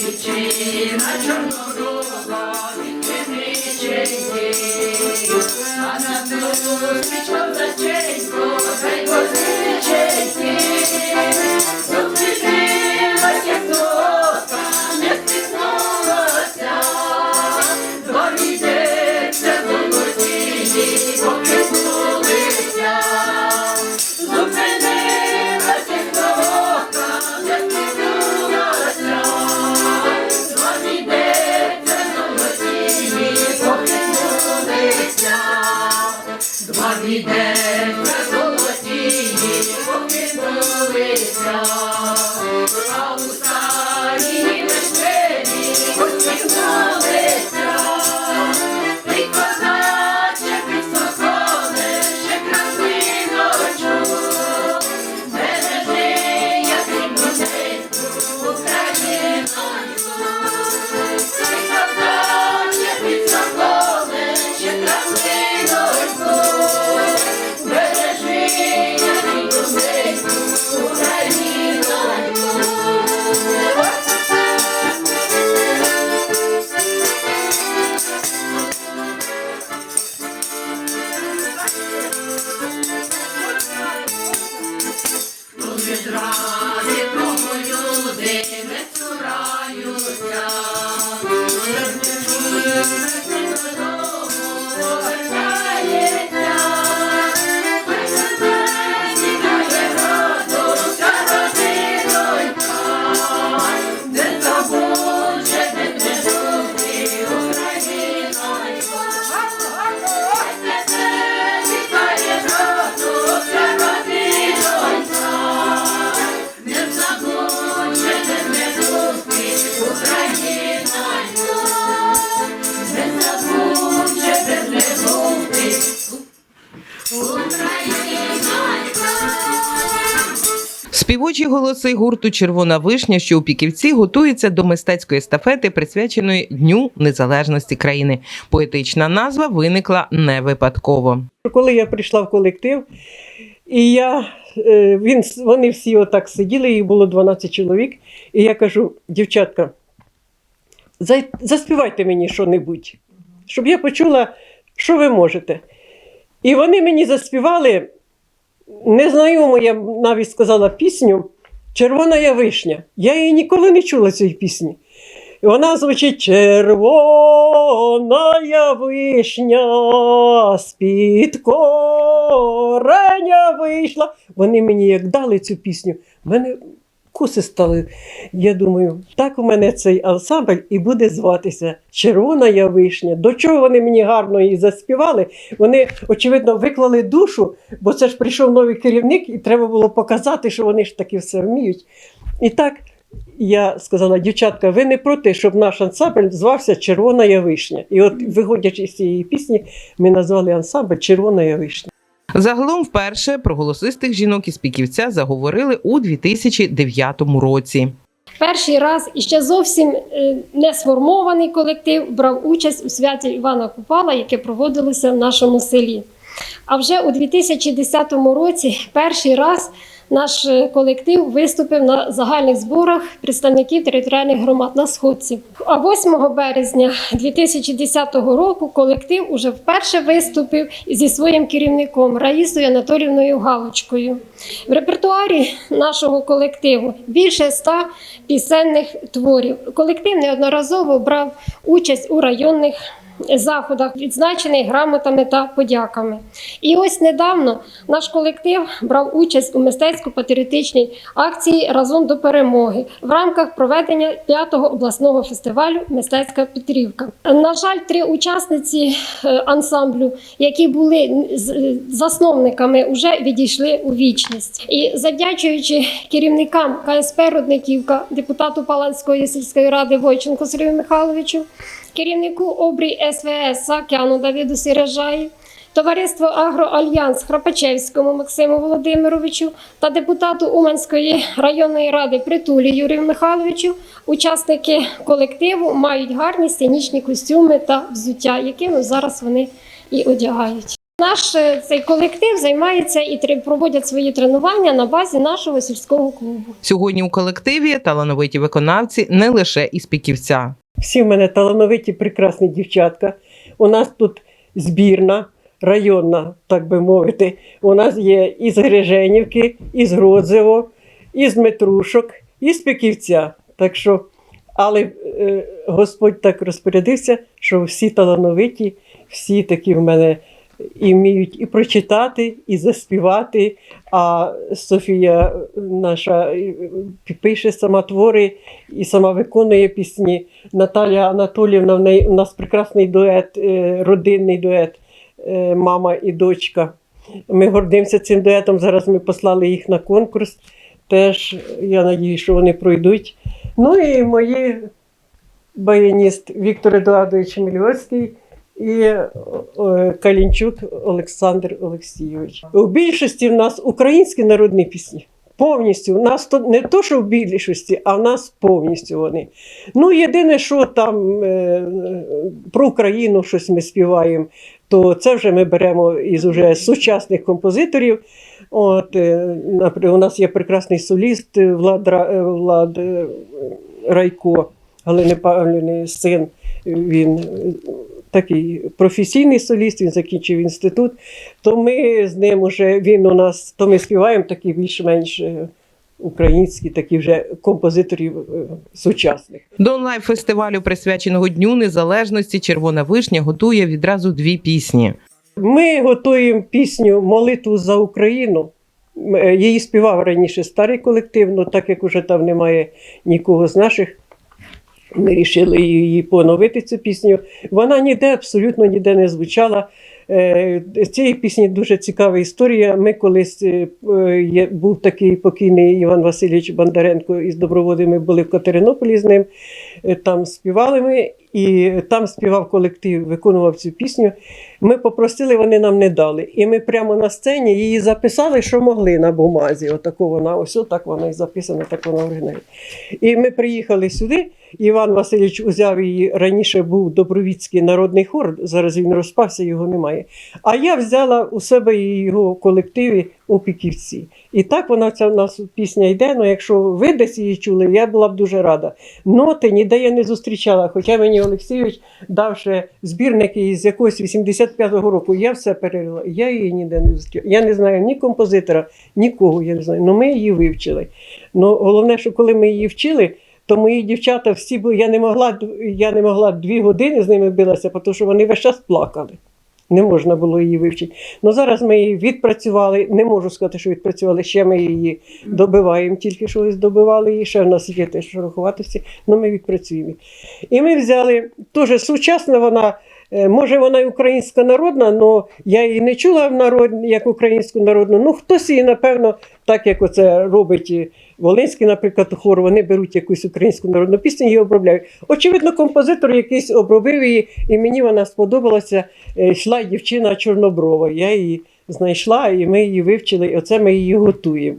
дівчина чорнорога, відчиниченьки, а на ту свічку заченько, хай Співочі голоси гурту Червона вишня, що у Піківці готується до мистецької естафети, присвяченої Дню Незалежності країни. Поетична назва виникла не випадково. Коли я прийшла в колектив, і я, е, він, вони всі отак сиділи, їх було 12 чоловік, і я кажу, дівчатка, заспівайте мені що-небудь, щоб я почула, що ви можете. І вони мені заспівали, незнайому, я навіть сказала пісню Червона я вишня. Я її ніколи не чула цієї пісні. І вона звучить червона я вишня, з-під кореня вийшла. Вони мені як дали цю пісню, мене куси стали. Я думаю, так у мене цей ансамбль і буде зватися Червона вишня. До чого вони мені гарно її заспівали? Вони, очевидно, виклали душу, бо це ж прийшов новий керівник, і треба було показати, що вони ж таки все вміють. І так я сказала, дівчатка, ви не проти, щоб наш ансамбль звався Червона вишня. І от, виходячи з цієї пісні, ми назвали ансамбль Червона вишня. Загалом, вперше про голосистих жінок із Піківця заговорили у 2009 році. Перший раз і ще зовсім е, не сформований колектив брав участь у святі Івана Купала, яке проводилося в нашому селі. А вже у 2010 році перший раз наш е, колектив виступив на загальних зборах представників територіальних громад на Сходці. А 8 березня 2010 року колектив уже вперше виступив зі своїм керівником Раїсою Анатолівною Галочкою. В репертуарі нашого колективу більше ста пісенних творів. Колектив неодноразово брав участь у районних заходах, відзначений грамотами та подяками. І ось недавно наш колектив брав участь у мистецько-патріотичній акції разом до перемоги в рамках проведення п'ятого обласного фестивалю Мистецька Петрівка. На жаль, три учасниці е, ансамблю, які були з- засновниками, вже відійшли у вічність. І завдячуючи керівникам КСП Родниківка, депутату Паланської сільської ради Войченко Сергію Михайловичу, керівнику обрій СВС Сакяну Давіду Сіражаї, товариство Агроальянс Храпачевському Максиму Володимировичу та депутату Уманської районної ради Притулі Юрію Михайловичу. Учасники колективу мають гарні сценічні костюми та взуття, якими зараз вони і одягають. Наш е, цей колектив займається і проводять свої тренування на базі нашого сільського клубу. Сьогодні у колективі талановиті виконавці не лише із Піківця. Всі в мене талановиті, прекрасні дівчатка. У нас тут збірна, районна, так би мовити. У нас є із Гриженівки, із Гродзево, із Метрушок, із Пеківця. Так що, але е, Господь так розпорядився, що всі талановиті, всі такі в мене і вміють і прочитати, і заспівати. А Софія наша пише сама твори і сама виконує пісні. Наталя Анатоліївна, в неї у нас прекрасний дует, е, родинний дует, е, мама і дочка. Ми гордимося цим дуетом. Зараз ми послали їх на конкурс. Теж я надію, що вони пройдуть. Ну і мої баяніст Віктор Едуардович Мільовський і е, Калінчук Олександр Олексійович. У більшості в нас українські народні пісні. Повністю. У нас то не то, що в більшості, а в нас повністю вони. Ну, єдине, що там е, про Україну щось ми співаємо, то це вже ми беремо із уже сучасних композиторів. От, е, у нас є прекрасний соліст е, Влад, е, Влад е, Райко, Галини Павлівни син. Він е, такий професійний соліст, він закінчив інститут. То ми з ним уже він у нас, то ми співаємо такі більш-менш е, українські, такі вже композиторів е, сучасних. До онлайн-фестивалю, присвяченого Дню Незалежності, Червона вишня готує відразу дві пісні. Ми готуємо пісню Молитву за Україну. Е, Її співав раніше старий колектив, але так як уже там немає нікого з наших, вирішили її поновити цю пісню. Вона ніде, абсолютно ніде не звучала. Е, цієї пісні дуже цікава історія. Ми колись е, був такий покійний Іван Васильович Бондаренко із доброводи. Ми були в Катеринополі з ним. Е, Там співали ми, і там співав колектив, виконував цю пісню. Ми попросили, вони нам не дали. І ми прямо на сцені її записали, що могли на бумазі. Отако вона, ось так вона і записана, так вона оригіналі. І ми приїхали сюди. Іван Васильович узяв її. Раніше був Добровіцький народний хор, зараз він розпався, його немає. А я взяла у себе його колективі у Піківці. І так вона ця у нас пісня йде. Ну, якщо ви десь її чули, я була б дуже рада. Ноти ніде я не зустрічала. Хоча мені Олексійович дав ще збірники із якогось 85-го року. Я все перерила. Я її ніде не зустрічала. Я не знаю ні композитора, нікого я не знаю. Ну ми її вивчили. Ну, головне, що коли ми її вчили. То мої дівчата всі були, я не могла я не могла дві години з ними билася, тому що вони весь час плакали. Не можна було її вивчити. Ну зараз ми її відпрацювали. Не можу сказати, що відпрацювали. Ще ми її добиваємо, тільки що ось добивали її. Ще в нас є те, що рахуватися, але ми відпрацюємо. І ми взяли теж сучасна вона. Е, Може, вона і українська народна, але я її не чула в народ, як українську народну. Ну, хтось її, напевно, так як оце робить Волинський, наприклад, хор, вони беруть якусь українську народну пісню і обробляють. Очевидно, композитор якийсь обробив її, і мені вона сподобалася. Е, Йшла дівчина Чорноброва. Я її знайшла, і ми її вивчили, і оце ми її готуємо.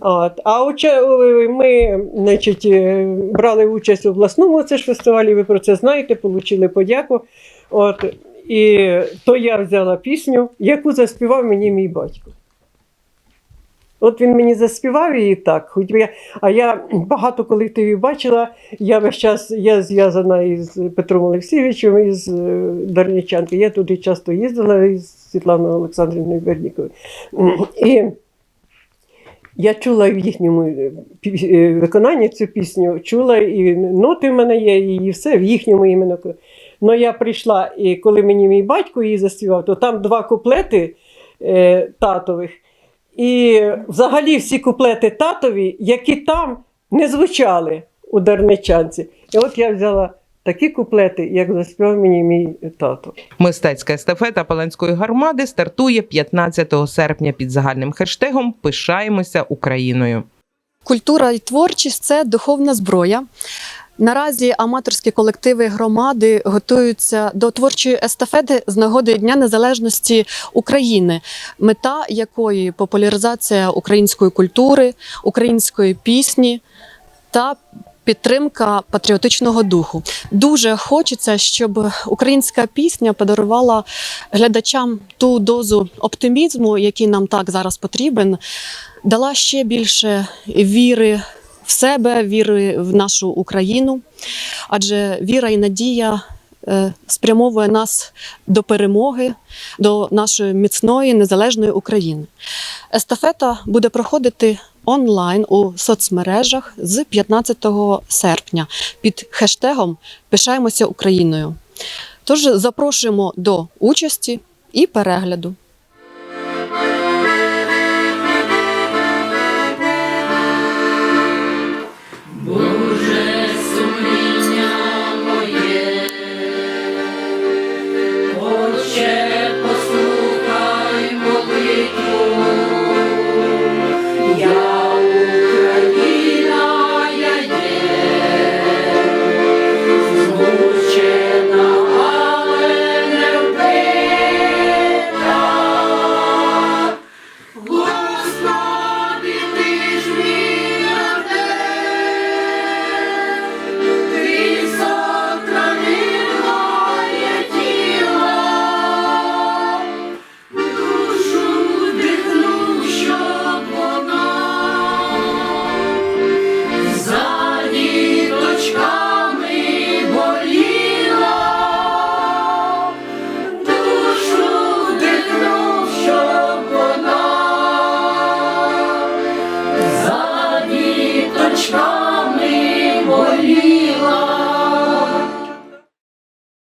От. А уча... ми значить, е, брали участь у обласному це фестивалі, ви про це знаєте, отримали подяку. От. І то я взяла пісню, яку заспівав мені мій батько. От він мені заспівав її так, хоч я, а я багато колективів бачила. Я весь час я зв'язана із Петром Олексійовичем, із е, Дарничанки. Я туди часто їздила із Світланою Олександрівною Берніковою. І я чула в їхньому е, е, виконанні цю пісню, чула і ноти в мене є, і все в їхньому іменно. Ну я прийшла, і коли мені мій батько її заспівав, то там два куплети е, татових. І взагалі всі куплети татові, які там не звучали у Дарничанці. І от я взяла такі куплети, як заспівав мені мій тато. Мистецька естафета Паланської громади стартує 15 серпня під загальним хештегом Пишаємося Україною. Культура і творчість це духовна зброя. Наразі аматорські колективи громади готуються до творчої естафети з нагоди Дня Незалежності України, мета якої популяризація української культури, української пісні та підтримка патріотичного духу. Дуже хочеться, щоб українська пісня подарувала глядачам ту дозу оптимізму, який нам так зараз потрібен, дала ще більше віри в себе, віри в нашу Україну. Адже віра і надія е, спрямовує нас до перемоги, до нашої міцної незалежної України. Естафета буде проходити онлайн у соцмережах з 15 серпня під хештегом Пишаємося Україною. Тож запрошуємо до участі і перегляду.